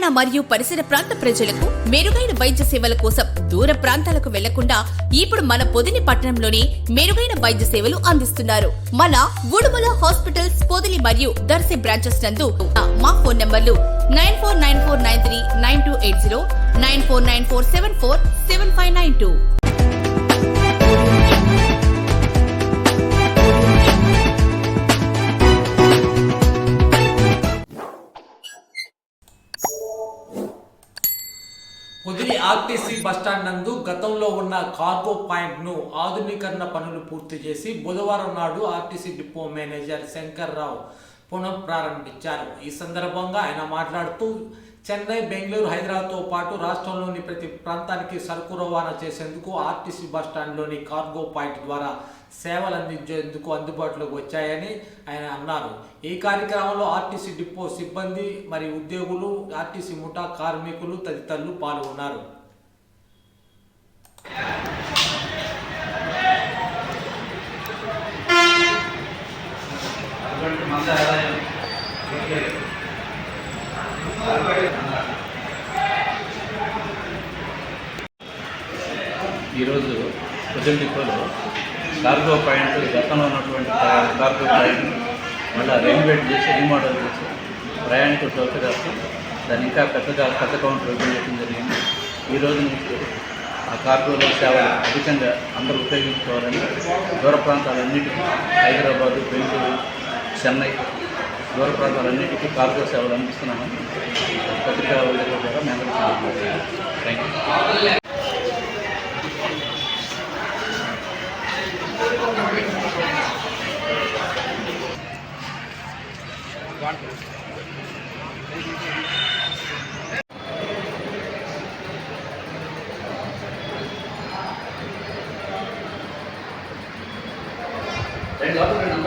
తెలంగాణ మరియు పరిసర ప్రాంత ప్రజలకు మెరుగైన వైద్య సేవల కోసం దూర ప్రాంతాలకు వెళ్ళకుండా ఇప్పుడు మన పొదిని పట్టణంలోనే మెరుగైన వైద్య సేవలు అందిస్తున్నారు. మన ఉడుమల హాస్పిటల్స్ పొదిలి మరియు దర్శి బ్రాంచెస్ నందు మా ఫోన్ నంబర్లు nine four nine four nine three nine two eight zero nine four nine four seven four seven five nine two. Podili RTC bus stand నందు గతంలో ఉన్న కార్గో పాయింట్ను ఆధునీకరణ పనులు పూర్తి చేసి బుధవారం నాడు RTC depot manager Shankar Rao పునఃప్రారంభించారు. ఈ సందర్భంగా ఆయన మాట్లాడుతూ చెన్నై బెంగళూరు హైదరాబాద్తో పాటు రాష్ట్రంలోని ప్రతి ప్రాంతానికి సరుకు రవాణా చేసేందుకు ఆర్టీసీ బస్టాండ్లోని కార్గో పాయింట్ ద్వారా సేవలు అందించేందుకు అందుబాటులోకి వచ్చాయని ఆయన అన్నారు. ఈ కార్యక్రమంలో ఆర్టీసీ డిపో సిబ్బంది మరియు ఉద్యోగులు ఆర్టీసీ ముఠా కార్మికులు తదితరులు పాల్గొన్నారు. ఈరోజు పొద్దున్న డిపోలో కార్గో పాయింట్ గతంలో ఉన్నటువంటి కార్గో పాయింట్ మళ్ళీ రెన్యువేట్ చేసి రీమోడల్ చేసి ప్రయాణికులు సౌకర్యార్థం దాన్ని ఇంకా పెద్దగా పెద్ద కౌంటర్ ఓపెన్ చేయడం జరిగింది. ఈ రోజు నుంచి ఆ కార్గోలో సేవలు అధికంగా అందరూ ఉపయోగించుకోవాలని దూర ప్రాంతాలన్నిటికీ హైదరాబాదు బెంగళూరు చెన్నై దూర ప్రాంతాలన్నింటికి కార్గో సేవలు అందిస్తున్నామని పత్రికా విలేకరుల ద్వారా మేము థ్యాంక్ యూ రెండు you.